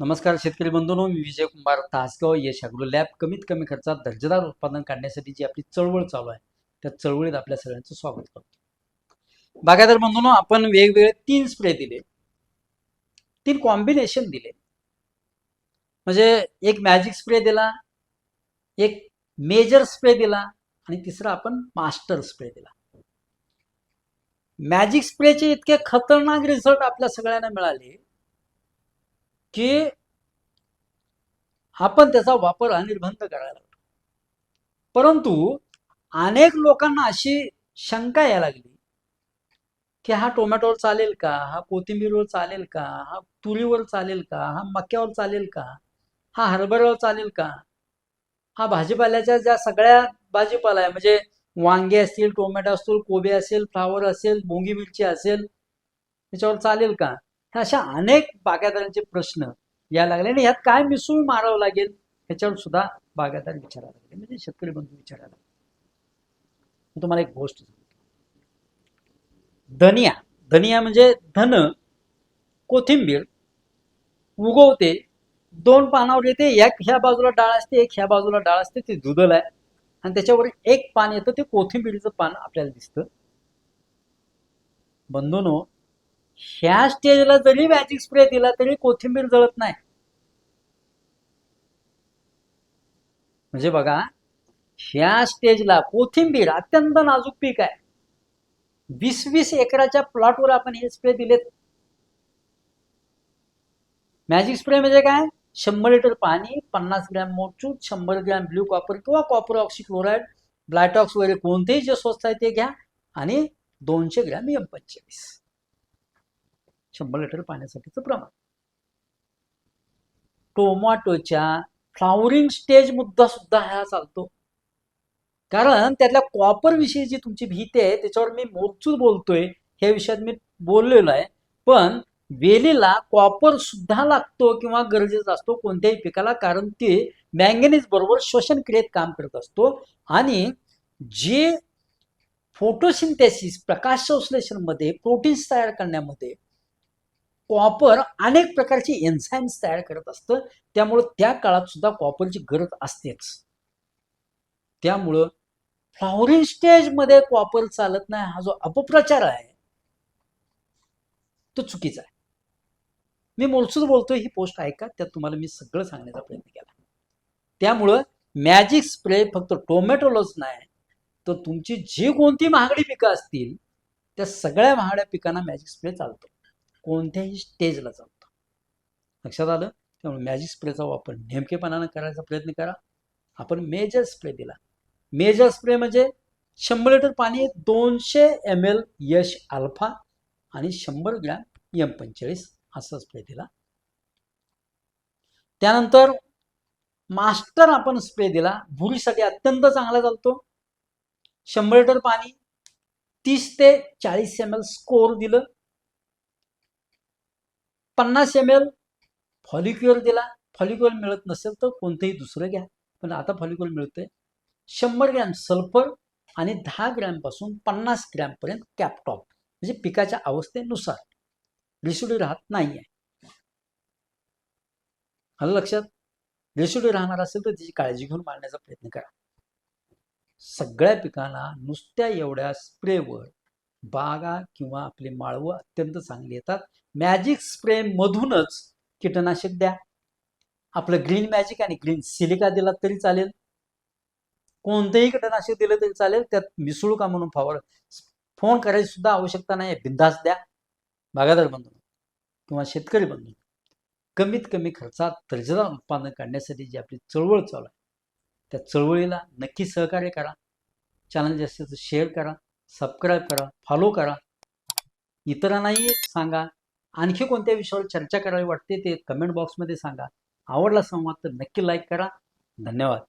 नमस्कार शेतकरी बंधूंनो मी विजय कुमार तासगाव यश अग्रो लॅब कमीत कमी खर्चात दर्जेदार उत्पादन काढण्यासाठी जी आपली चळवळ चालू आहे त्या चळवळीत आपल्या सगळ्यांचं स्वागत करतो. बागायदार बंधूंनो आपण वेगवेगळे तीन स्प्रे दिले. तीन कॉम्बिनेशन दिले. म्हणजे एक मॅजिक स्प्रे दिला एक मेजर स्प्रे दिला आणि तिसरा आपण मास्टर स्प्रे दिला. मॅजिक स्प्रेचे इतके खतरनाक रिझल्ट आपल्या सगळ्यांना मिळाले की आपण त्याचा वापर अनिर्बंध करायला लागलो परंतु अनेक लोकांना अशी शंका यायला लागली की हा टोमॅटोवर चालेल का? हा कोथिंबीरवर चालेल का? हा तुरीवर चालेल का? हा मक्यावर चालेल का? हा हरभऱ्यावर चालेल का? हा भाजीपाल्याच्या ज्या सगळ्या भाजीपाला आहे म्हणजे वांगे असतील टोमॅटो असतील कोबी असेल फ्लावर असेल भोंगी मिरची असेल त्याच्यावर चालेल का? तर अशा अनेक बागायतदारांचे प्रश्न यायला लागले आणि यात काय मिसळून मारावं लागेल ह्याच्यावर सुद्धा बागायतदार विचारायला लागले. म्हणजे शेतकरी बंधू विचारायला लागले. मी तुम्हाला एक गोष्ट धनिया. धनिया म्हणजे धन कोथिंबीर उगवते दोन पानावर येते एक ह्या बाजूला डाळ असते एक ह्या बाजूला डाळ असते ते दुधल आहे. आणि त्याच्यावर एक पान येतं ते कोथिंबीरीचं पान आपल्याला दिसतं. बंधूनो ह्या स्टेजला जरी मॅजिक स्प्रे दिला तरी कोथिंबीर जळत नाही. म्हणजे बघा ह्या स्टेजला कोथिंबीर अत्यंत नाजूक पीक आहे. वीस वीस एकराच्या प्लॉटवर आपण हे स्प्रे दिलेत. मॅजिक स्प्रे म्हणजे काय? शंभर लिटर पाणी पन्नास ग्रॅम मोचूत शंभर ग्रॅम ब्ल्यू कॉपर किंवा कॉपर ऑक्सिक्लोराईड ब्लायटॉक्स वगैरे कोणतेही जे स्वस्त आहे ते घ्या आणि दोनशे ग्रॅम एम पंचेवीस. शंभर लिटर पाण्यासाठीचं प्रमाण. टोमॅटोच्या फ्लावरिंग स्टेज मुद्दा सुद्धा हा चालतो. कारण त्यातल्या कॉपर विषयी जी तुमची भीती आहे त्याच्यावर मी मोजचूर बोलतोय ह्या विषयात मी बोललेलो आहे. पण वेलीला कॉपर सुद्धा लागतो किंवा गरजेचा असतो कोणत्याही पिकाला कारण ते मॅंगनीज बरोबर श्वसन क्रियेत काम करत असतो. आणि जे फोटोसिंथेसिस प्रकाश संश्लेषणमध्ये प्रोटीन्स तयार करण्यामध्ये कॉपर अनेक प्रकारचे एन्झाईम्स तयार करत असतं. त्यामुळं त्या काळात सुद्धा कॉपरची गरज असतेच. त्यामुळं फ्लॉवरिंग स्टेजमध्ये कॉपर चालत नाही हा जो अपप्रचार आहे तो चुकीचा आहे. मी मोलसूद बोलतोय ही पोस्ट ऐका त्यात तुम्हाला मी सगळं सांगण्याचा प्रयत्न केला. त्यामुळं मॅजिक स्प्रे फक्त टोमॅटोलाच नाही तर तुमची जी कोणती महागडी पिकं असतील त्या सगळ्या महागड्या पिकांना मॅजिक स्प्रे चालतो. कोणत्याही स्टेजला चालतो. लक्षात आलं? त्यामुळे मॅजिक स्प्रेचा वापर नेमकेपणानं करायचा प्रयत्न करा. आपण मेजर स्प्रे दिला. मेजर स्प्रे म्हणजे शंभर लिटर पाणी दोनशे एम एल यश अल्फा आणि शंभर ग्रॅम एम पंचेचाळीस असा स्प्रे दिला. त्यानंतर मास्टर आपण स्प्रे दिला. भुरीसाठी अत्यंत चांगला चालतो. शंभर लिटर पाणी तीस ते चाळीस एम एल स्कोर दिलं. पन्नास एम एल फॉलिक्युअर दिला. फॉलिक्युअर मिळत नसेल तर कोणतंही दुसरं घ्या. पण आता फॉलिक्युअर मिळतंय. शंभर ग्रॅम सल्फर आणि दहा ग्रॅमपासून पन्नास ग्रॅमपर्यंत कॅपटॉप म्हणजे पिकाच्या अवस्थेनुसार. रेसिड्यू राहत नाही आहे आलं लक्षात? रेसिड्यू राहणार असेल तर त्याची काळजी घेऊन मारण्याचा प्रयत्न करा. सगळ्या पिकांना नुसत्या एवढ्या स्प्रेवर बागा किंवा आपली माळवं अत्यंत चांगली येतात. मॅजिक स्प्रे मधूनच कीटकनाशक द्या. आपलं ग्रीन मॅजिक आणि ग्रीन सिलिका दिला तरी चालेल. कोणतंही कीटकनाशक दिलं तरी चालेल. त्यात मिसळू का म्हणून फावड फोन करायची सुद्धा आवश्यकता नाही बिंदास द्या. भागादार बंधू किंवा शेतकरी बंधू कमीत कमी खर्चात दर्जेदार उत्पादन काढण्यासाठी जी आपली चळवळ चालू आहे त्या चळवळीला नक्की सहकार्य करा. चॅनल जास्तीत जास्त शेअर करा. सबस्क्राईब करा फॉलो करा. इतरांनाही सांगा. आणखी कोणत्या विषयावर चर्चा करावी वाटते ते कमेंट बॉक्समध्ये सांगा. आवडला संवाद तर नक्की लाईक करा. धन्यवाद.